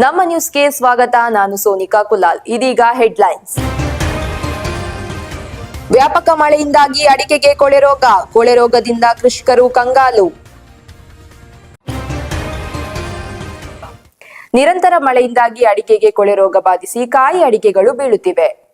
ನಮ್ಮ ನ್ಯೂಸ್ಗೆ ಸ್ವಾಗತ. ನಾನು ಸೋನಿಕಾ ಕುಲಾಲ್. ಇದೀಗ ಹೆಡ್ಲೈನ್ಸ್. ವ್ಯಾಪಕ ಮಳೆಯಿಂದಾಗಿ ಅಡಿಕೆಗೆ ಕೊಳೆ ರೋಗ. ಕೊಳೆ ರೋಗದಿಂದ ಕೃಷಿಕರು ಕಂಗಾಲು. ನಿರಂತರ ಮಳೆಯಿಂದಾಗಿ ಅಡಿಕೆಗೆ ಕೊಳೆ ರೋಗ ಬಾಧಿಸಿ ಕಾಯಿ ಅಡಿಕೆಗಳು ಬೀಳುತ್ತಿವೆ.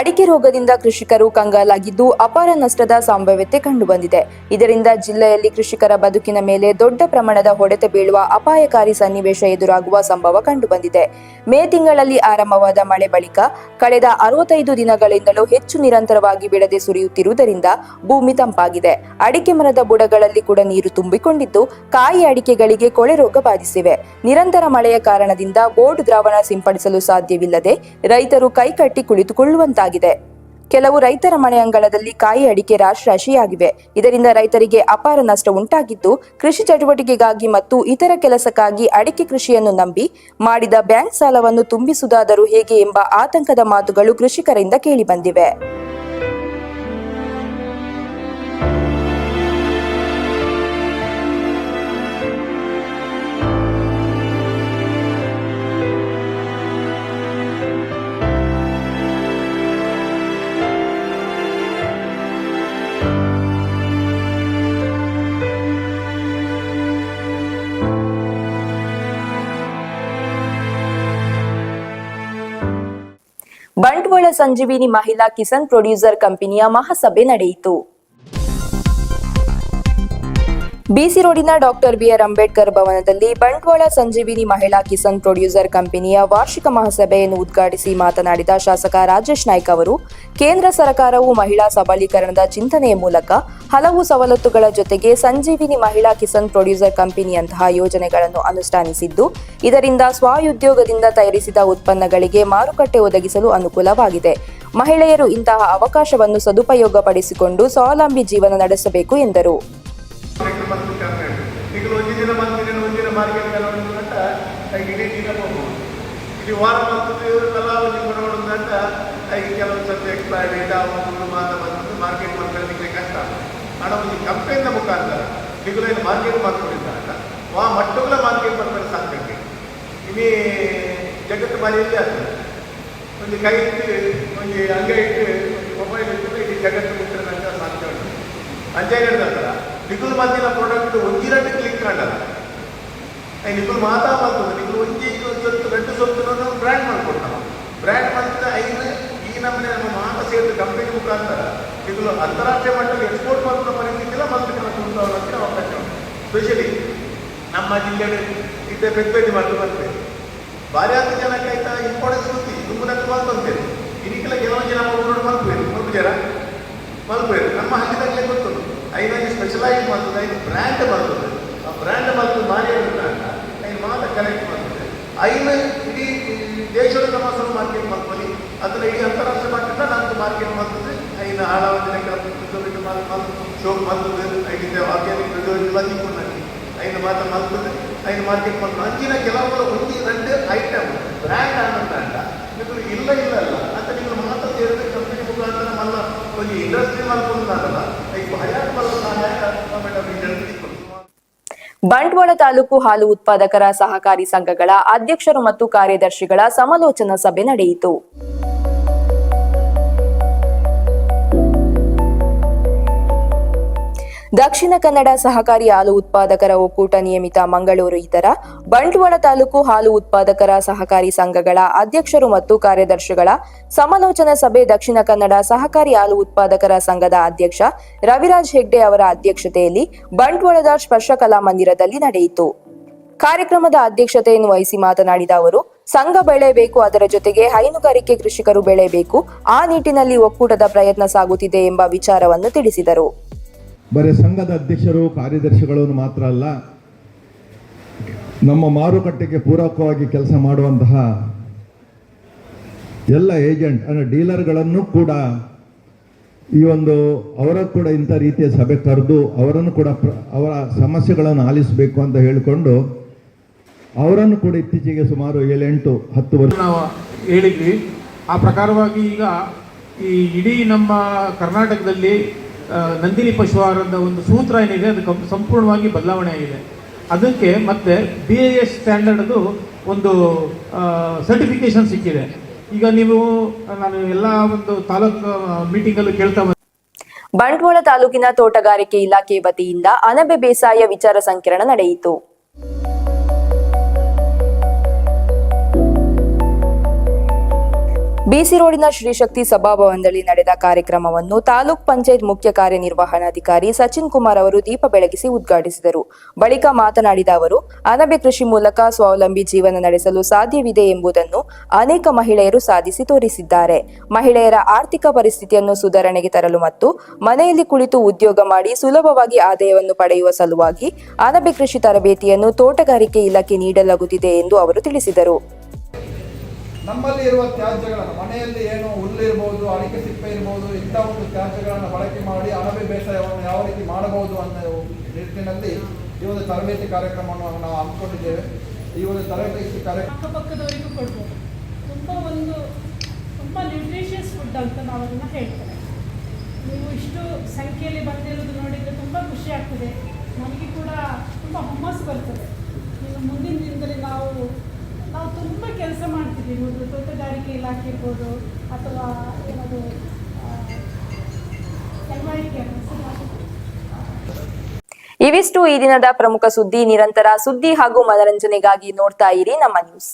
ಅಡಿಕೆ ರೋಗದಿಂದ ಕೃಷಿಕರು ಕಂಗಾಲಾಗಿದ್ದು ಅಪಾರ ನಷ್ಟದ ಸಂಭಾವ್ಯತೆ ಕಂಡುಬಂದಿದೆ. ಇದರಿಂದ ಜಿಲ್ಲೆಯಲ್ಲಿ ಕೃಷಿಕರ ಬದುಕಿನ ಮೇಲೆ ದೊಡ್ಡ ಪ್ರಮಾಣದ ಹೊಡೆತ ಬೀಳುವ ಅಪಾಯಕಾರಿ ಸನ್ನಿವೇಶ ಎದುರಾಗುವ ಸಂಭವ ಕಂಡುಬಂದಿದೆ. ಮೇ ತಿಂಗಳಲ್ಲಿ ಆರಂಭವಾದ ಮಳೆ ಬಳಿಕ ಕಳೆದ ಅರವತ್ತೈದು ದಿನಗಳಿಂದಲೂ ಹೆಚ್ಚು ನಿರಂತರವಾಗಿ ಬಿಡದೆ ಸುರಿಯುತ್ತಿರುವುದರಿಂದ ಭೂಮಿ ತಂಪಾಗಿದೆ. ಅಡಿಕೆ ಮರದ ಬುಡಗಳಲ್ಲಿ ಕೂಡ ನೀರು ತುಂಬಿಕೊಂಡಿದ್ದು ಕಾಯಿ ಅಡಿಕೆಗಳಿಗೆ ಕೊಳೆ ರೋಗ ಬಾಧಿಸಿವೆ. ನಿರಂತರ ಮಳೆಯ ಕಾರಣದಿಂದ ಬೋರ್ಡ್ ದ್ರಾವಣ ಸಿಂಪಡಿಸಲು ಸಾಧ್ಯವಿಲ್ಲದೆ ರೈತರು ಕೈಕಟ್ಟಿ ಕುಳಿತುಕೊಳ್ಳುವಂತಾಗಿದೆ. ಕೆಲವು ರೈತರ ಮನೆ ಅಂಗಳದಲ್ಲಿ ಕಾಯಿ ಅಡಿಕೆ ರಾಶಿ ರಾಶಿಯಾಗಿವೆ. ಇದರಿಂದ ರೈತರಿಗೆ ಅಪಾರ ನಷ್ಟ ಉಂಟಾಗಿದ್ದು, ಕೃಷಿ ಚಟುವಟಿಕೆಗಾಗಿ ಮತ್ತು ಇತರ ಕೆಲಸಕ್ಕಾಗಿ ಅಡಿಕೆ ಕೃಷಿಯನ್ನು ನಂಬಿ, ಮಾಡಿದ ಬ್ಯಾಂಕ್ ಸಾಲವನ್ನು ತುಂಬಿಸುವುದಾದರೂ ಹೇಗೆ ಎಂಬ ಆತಂಕದ ಮಾತುಗಳು ಕೃಷಿಕರಿಂದ ಕೇಳಿಬಂದಿವೆ. ಬಂಟ್ವಾಳ ಸಂಜೀವಿನಿ ಮಹಿಳಾ ಕಿಸಾನ್ ಪ್ರೊಡ್ಯೂಸರ್ ಕಂಪನಿಯ ಮಹಾಸಭೆ ನಡೆಯಿತು. ಬಿಸಿ ರೋಡಿನ ಡಾಕ್ಟರ್ ಬಿಆರ್ ಅಂಬೇಡ್ಕರ್ ಭವನದಲ್ಲಿ ಬಂಟ್ವಾಳ ಸಂಜೀವಿನಿ ಮಹಿಳಾ ಕಿಸಾನ್ ಪ್ರೊಡ್ಯೂಸರ್ ಕಂಪನಿಯ ವಾರ್ಷಿಕ ಮಹಾಸಭೆಯನ್ನು ಉದ್ಘಾಟಿಸಿ ಮಾತನಾಡಿದ ಶಾಸಕ ರಾಜೇಶ್ ನಾಯ್ಕ್ ಅವರು, ಕೇಂದ್ರ ಸರ್ಕಾರವು ಮಹಿಳಾ ಸಬಲೀಕರಣದ ಚಿಂತನೆಯ ಮೂಲಕ ಹಲವು ಸವಲತ್ತುಗಳ ಜೊತೆಗೆ ಸಂಜೀವಿನಿ ಮಹಿಳಾ ಕಿಸಾನ್ ಪ್ರೊಡ್ಯೂಸರ್ ಕಂಪನಿಯಂತಹ ಯೋಜನೆಗಳನ್ನು ಅನುಷ್ಠಾನಿಸಿದ್ದು, ಇದರಿಂದ ಸ್ವಉದ್ಯೋಗದಿಂದ ತಯಾರಿಸಿದ ಉತ್ಪನ್ನಗಳಿಗೆ ಮಾರುಕಟ್ಟೆ ಒದಗಿಸಲು ಅನುಕೂಲವಾಗಿದೆ. ಮಹಿಳೆಯರು ಇಂತಹ ಅವಕಾಶವನ್ನು ಸದುಪಯೋಗಪಡಿಸಿಕೊಂಡು ಸ್ವಾವಲಂಬಿ ಜೀವನ ನಡೆಸಬೇಕು ಎಂದರು. ಮಾರ್ಕೆಟ್ ಅಂತ ಈಗ ಇಡೀ ದಿನ ಹೋಗ್ಬೋದು. ಇದು ವಾರ ಬಂದು ಇವ್ರನ್ನೆಲ್ಲ ಒಂದು ನೋಡೋದು ಅಂತ ಈಗ ಕೆಲವು ಸ್ವಲ್ಪ ಎಕ್ಸ್ಪೈರ್ ಡೇಟ್ ಒಂದು ಮಾತ ಬಂದು ಮಾರ್ಕೆಟ್ ಮಾಡ್ಕೊಳ್ಳಿಕ್ಕೆ ಕಷ್ಟ. ಹಣ ಒಂದು ಕಂಪೆನಿಯ ಮುಖಾಂತರ ಈಗಲೇನು ಮಾರ್ಕೆಟ್ ಮಾಡ್ಕೊಂಡಿದ್ದಾಗ ವಾ ಮಟ್ಟಗಳ ಮಾರ್ಕೆಟ್ ಮಾಡ್ಕೊಂಡು ಸಾಕಬೇಕು ಇನ್ನೇ ಜಗತ್ತು ಮನೆಯಲ್ಲಿ ಆಗ್ತದೆ ಒಂದು ಕೈ ಇಟ್ಟು, ಒಂದು ಅಂಗ ಇಟ್ಟು, ಒಂದು ಮೊಬೈಲ್ ಇಟ್ಟು ಇಲ್ಲಿ ಜಗತ್ತು ಮುಟ್ಟಿದಂತ ಸಾಧ್ಯ ಉಂಟು. ಅಂಜೆ ಹೇಳಿದ್ರ ನಿಗುಲ್ ಮದ್ದಿನ ಪ್ರಾಡಕ್ಟ್ ಒಂದಿರಟ್ಟು ಕ್ಲಿಕ್ ಐ ನಿಗುಲ್ ಮಾತಾ ಮಾಡ್ತದೆ ಒಂದು ಒಂಜಿ ಸೊತ್ತು ರೆಡ್ ಸೊತ್ತು ಬ್ರ್ಯಾಂಡ್ ನಾವು ಬ್ರ್ಯಾಂಡ್ ಮಾಡಿದ ಐದು, ಈ ನಮ್ಮನೆ ನಮ್ಮ ಮಾತ ಸೇರಿದ ಕಂಪನಿ ಮುಖಾಂತರ. ನಿಗುಲು ಅಂತಾರಾಷ್ಟ್ರೀಯ ಮಟ್ಟದಲ್ಲಿ ಎಕ್ಸ್ಪೋರ್ಟ್ ಮಾಡುವ ಪರಿಸ್ಥಿತಿಲ್ಲ ಮತ್ತು ಉಂಟಾಗೋಕ್ಕೆ ಅವಕಾಶ ಉಂಟು ಸ್ಪೆಷಲಿ ನಮ್ಮ ಜಿಲ್ಲೆಯಲ್ಲಿ ಇದ್ದ ಪೆದ್ಪೇದಿ ಮಾಡಿ ಬರ್ತೇವೆ ಭಾರಿ ಹತ್ತು ಜನಕ್ಕೆ ಆಯ್ತಾ ಇಂಪಾರ್ಟೆನ್ಸ್ ಗೊತ್ತಿ ತುಂಬದಕ್ಕೆ ಬಂತಂತೇವೆ ಇನ್ನಿಕ್ಕೆಲ್ಲ ಕೆಲವೊಂದು ಜನ ನೋಡು ಮಲ್ಪೇರು ಜನ ಮಲ್ಪೇರು ನಮ್ಮ ಹಳ್ಳಿದಾಗಲೇ ಗೊತ್ತು ಐನಲ್ಲಿ ಸ್ಪೆಷಲೈಸ್ ಮಾಡ್ತದೆ ಐದು ಬ್ರ್ಯಾಂಡ್ ಬರ್ತದೆ ಆ ಬ್ರ್ಯಾಂಡ್ ಮತ್ತು ಮಾರಿ ಕಲೆಕ್ಟ್ ಮಾಡ್ತದೆ. ಐದು ಇಡೀ ದೇಶದ ಸಲ ಮಾರ್ಕೆಟ್ ಮಾಡ್ಕೊಳ್ಳಿ ಅದನ್ನ ಇಡೀ ಅಂತಾರಾಷ್ಟ್ರೀಯ ಮಾರ್ಕೆಟ್ನ ನಾನು ಮಾರ್ಕೆಟ್ ಮಾಡ್ತದೆ. ಐದು ಆಳವದಿನ ಶೋಕ್ ಮಾಡ್ತದೆ. ಐದಿದ್ದೆ ಆರ್ಗ್ಯಾನಿಕ್ ಎಲ್ಲ ತಿಳ್ಕೊಂಡಾಗಿ ಐದು ಮಾತ್ರ ಮಾಡ್ತದೆ. ಐನ ಮಾರ್ಕೆಟ್ ಮಾಡ್ತದೆ. ಅಂಚಿನ ಕೆಲವು ಒಂದು ಎರಡು ಐಟಮ್ ಬ್ರ್ಯಾಂಡ್ ಅನ್ನೋದ್ರಿಂದ ನಿಮಗೆ ಇಲ್ಲ ಇಲ್ಲ ಅಲ್ಲ ಅಂತ ನೀವು ಮಾತ್ರ ಸೇರಿದ್ರೆ ಕಂಪನಿ ಮುಖಾಂತರ ಮಲ್ಲ. ಒಂದು ಇಂಡಸ್ಟ್ರಿ ಮಾಡ್ಕೊಂಡಾಗಲ್ಲ ಈಗ ಭಯ ಬಲ್ಲ ಸಹಾಯ ಬಂಟ್ವಾಳ ತಾಲೂಕು ಹಾಲು ಉತ್ಪಾದಕರ ಸಹಕಾರಿ ಸಂಘಗಳ ಅಧ್ಯಕ್ಷರು ಮತ್ತು ಕಾರ್ಯದರ್ಶಿಗಳ ಸಮಾಲೋಚನಾ ಸಭೆ ನಡೆಯಿತು. ದಕ್ಷಿಣ ಕನ್ನಡ ಸಹಕಾರಿ ಹಾಲು ಉತ್ಪಾದಕರ ಒಕ್ಕೂಟ ನಿಯಮಿತ ಮಂಗಳೂರು ಇತರ ಬಂಟ್ವಾಳ ತಾಲೂಕು ಹಾಲು ಉತ್ಪಾದಕರ ಸಹಕಾರಿ ಸಂಘಗಳ ಅಧ್ಯಕ್ಷರು ಮತ್ತು ಕಾರ್ಯದರ್ಶಿಗಳ ಸಮಾಲೋಚನಾ ಸಭೆ ದಕ್ಷಿಣ ಕನ್ನಡ ಸಹಕಾರಿ ಹಾಲು ಉತ್ಪಾದಕರ ಸಂಘದ ಅಧ್ಯಕ್ಷ ರವಿರಾಜ್ ಹೆಗ್ಡೆ ಅವರ ಅಧ್ಯಕ್ಷತೆಯಲ್ಲಿ ಬಂಟ್ವಾಳದ ಸ್ಪರ್ಶ ಕಲಾ ಮಂದಿರದಲ್ಲಿ ನಡೆಯಿತು. ಕಾರ್ಯಕ್ರಮದ ಅಧ್ಯಕ್ಷತೆಯನ್ನು ವಹಿಸಿ ಮಾತನಾಡಿದ ಅವರು, ಸಂಘ ಬೆಳೆಯಬೇಕು, ಅದರ ಜೊತೆಗೆ ಹೈನುಗಾರಿಕೆ ಕೃಷಿಕರು ಬೆಳೆಯಬೇಕು, ಆ ನಿಟ್ಟಿನಲ್ಲಿ ಒಕ್ಕೂಟದ ಪ್ರಯತ್ನ ಸಾಗುತ್ತಿದೆ ಎಂಬ ವಿಚಾರವನ್ನು ತಿಳಿಸಿದರು. ಬರೀ ಸಂಘದ ಅಧ್ಯಕ್ಷರು ಕಾರ್ಯದರ್ಶಿಗಳನ್ನು ಮಾತ್ರ ಅಲ್ಲ, ನಮ್ಮ ಮಾರುಕಟ್ಟೆಗೆ ಪೂರಕವಾಗಿ ಕೆಲಸ ಮಾಡುವಂತಹ ಎಲ್ಲ ಏಜೆಂಟ್, ಅಂದರೆ ಡೀಲರ್ಗಳನ್ನು ಕೂಡ ಈ ಒಂದು ಅವರ ಕೂಡ ಇಂಥ ರೀತಿಯ ಸಭೆ ಕರೆದು ಅವರನ್ನು ಕೂಡ ಅವರ ಸಮಸ್ಯೆಗಳನ್ನು ಆಲಿಸಬೇಕು ಅಂತ ಹೇಳಿಕೊಂಡು ಅವರನ್ನು ಕೂಡ ಇತ್ತೀಚೆಗೆ ಸುಮಾರು ಏಳೆಂಟು, ಹತ್ತು ವರ್ಷ ನಾವು ಹೇಳಿದ್ವಿ. ಆ ಪ್ರಕಾರವಾಗಿ ಈಗ ಈ ಇಡೀ ನಮ್ಮ ಕರ್ನಾಟಕದಲ್ಲಿ ನಂದಿನಿ ಪಶುಹಾರದ ಒಂದು ಸೂತ್ರ ಏನಿದೆ, ಅದು ಸಂಪೂರ್ಣವಾಗಿ ಬದಲಾವಣೆ ಆಗಿದೆ. ಅದಕ್ಕೆ ಮತ್ತೆ ಬಿ ಎ ಎಸ್ ಸ್ಟ್ಯಾಂಡರ್ಡ್ದು ಒಂದು ಸರ್ಟಿಫಿಕೇಶನ್ ಸಿಕ್ಕಿದೆ. ಈಗ ನೀವು, ನಾನು ಎಲ್ಲ ಒಂದು ತಾಲೂಕು ಮೀಟಿಂಗಲ್ಲೂ ಕೇಳ್ತಾ ಬಂಟ್ವಾಳ ತಾಲೂಕಿನ ತೋಟಗಾರಿಕೆ ಇಲಾಖೆ ವತಿಯಿಂದ ಅಣಬೆ ಬೇಸಾಯ ವಿಚಾರ ಸಂಕಿರಣ ನಡೆಯಿತು. ಬಿಸಿ ರೋಡಿನ ಶ್ರೀಶಕ್ತಿ ಸಭಾಭವನದಲ್ಲಿ ನಡೆದ ಕಾರ್ಯಕ್ರಮವನ್ನು ತಾಲೂಕ್ ಪಂಚಾಯತ್ ಮುಖ್ಯ ಕಾರ್ಯನಿರ್ವಹಣಾಧಿಕಾರಿ ಸಚಿನ್ ಕುಮಾರ್ ಅವರು ದೀಪ ಬೆಳಗಿಸಿ ಉದ್ಘಾಟಿಸಿದರು. ಬಳಿಕ ಮಾತನಾಡಿದ ಅವರು ಅಣಬೆ ಕೃಷಿ ಮೂಲಕ ಸ್ವಾವಲಂಬಿ ಜೀವನ ನಡೆಸಲು ಸಾಧ್ಯವಿದೆ ಎಂಬುದನ್ನು ಅನೇಕ ಮಹಿಳೆಯರು ಸಾಧಿಸಿ ತೋರಿಸಿದ್ದಾರೆ. ಮಹಿಳೆಯರ ಆರ್ಥಿಕ ಪರಿಸ್ಥಿತಿಯನ್ನು ಸುಧಾರಣೆಗೆ ತರಲು ಮತ್ತು ಮನೆಯಲ್ಲಿ ಕುಳಿತು ಉದ್ಯೋಗ ಮಾಡಿ ಸುಲಭವಾಗಿ ಆದಾಯವನ್ನು ಪಡೆಯುವ ಸಲುವಾಗಿ ಅಣಬೆ ಕೃಷಿ ತರಬೇತಿಯನ್ನು ತೋಟಗಾರಿಕೆ ಇಲಾಖೆ ನೀಡಲಾಗುತ್ತಿದೆ ಎಂದು ಅವರು ತಿಳಿಸಿದರು. ನಮ್ಮಲ್ಲಿ ಇರುವ ತ್ಯಾಜ್ಯಗಳನ್ನು, ಮನೆಯಲ್ಲಿ ಏನು ಹುಲ್ಲಿರ್ಬೋದು ಅಡಿಕೆ ಸಿಪ್ಪೆ ಇರ್ಬೋದು, ಇಂಥ ಒಂದು ತ್ಯಾಜ್ಯಗಳನ್ನು ಬಳಕೆ ಮಾಡಿ ಅಣಬೆ ಬೇಸಾಯವನ್ನು ಯಾವ ರೀತಿ ಮಾಡಬಹುದು ಅನ್ನೋ ನಿಟ್ಟಿನಲ್ಲಿ ಈ ಒಂದು ತರಬೇತಿ ಕಾರ್ಯಕ್ರಮವನ್ನು ನಾವು ಹಮ್ಮಿಕೊಂಡಿದ್ದೇವೆ. ಈ ಒಂದು ತರಬೇತಿ ಕಾರ್ಯಕ್ರಮ ಅಕ್ಕಪಕ್ಕದವರಿಗೂ ಕೊಡ್ಬೋದು. ತುಂಬ ಒಂದು, ತುಂಬ ನ್ಯೂಟ್ರಿಷಿಯಸ್ ಫುಡ್ ಅಂತ ನಾವು ಹೇಳ್ತೇವೆ. ನೀವು ಇಷ್ಟು ಸಂಖ್ಯೆಯಲ್ಲಿ ಬಂದಿರೋದು ನೋಡಿದರೆ ತುಂಬ ಖುಷಿ ಆಗ್ತದೆ. ನಮಗೆ ಕೂಡ ತುಂಬ ಹುಮ್ಮಸ್ಸು ಬರ್ತದೆ. ಮುಂದಿನ ದಿನದಲ್ಲಿ ನಾವು ಒಂದು ತೋಟಗಾರಿಕೆ ಇಲಾಖೆ ಇರ್ಬೋದು, ಅಥವಾ ಏನದು ಕೈಗಾರಿಕೆ ಇವಿಷ್ಟು ಈ ದಿನದ ಪ್ರಮುಖ ಸುದ್ದಿ. ನಿರಂತರ ಸುದ್ದಿ ಹಾಗೂ ಮನರಂಜನೆಗಾಗಿ ನೋಡ್ತಾ ಇರಿ ನಮ್ಮ ನ್ಯೂಸ್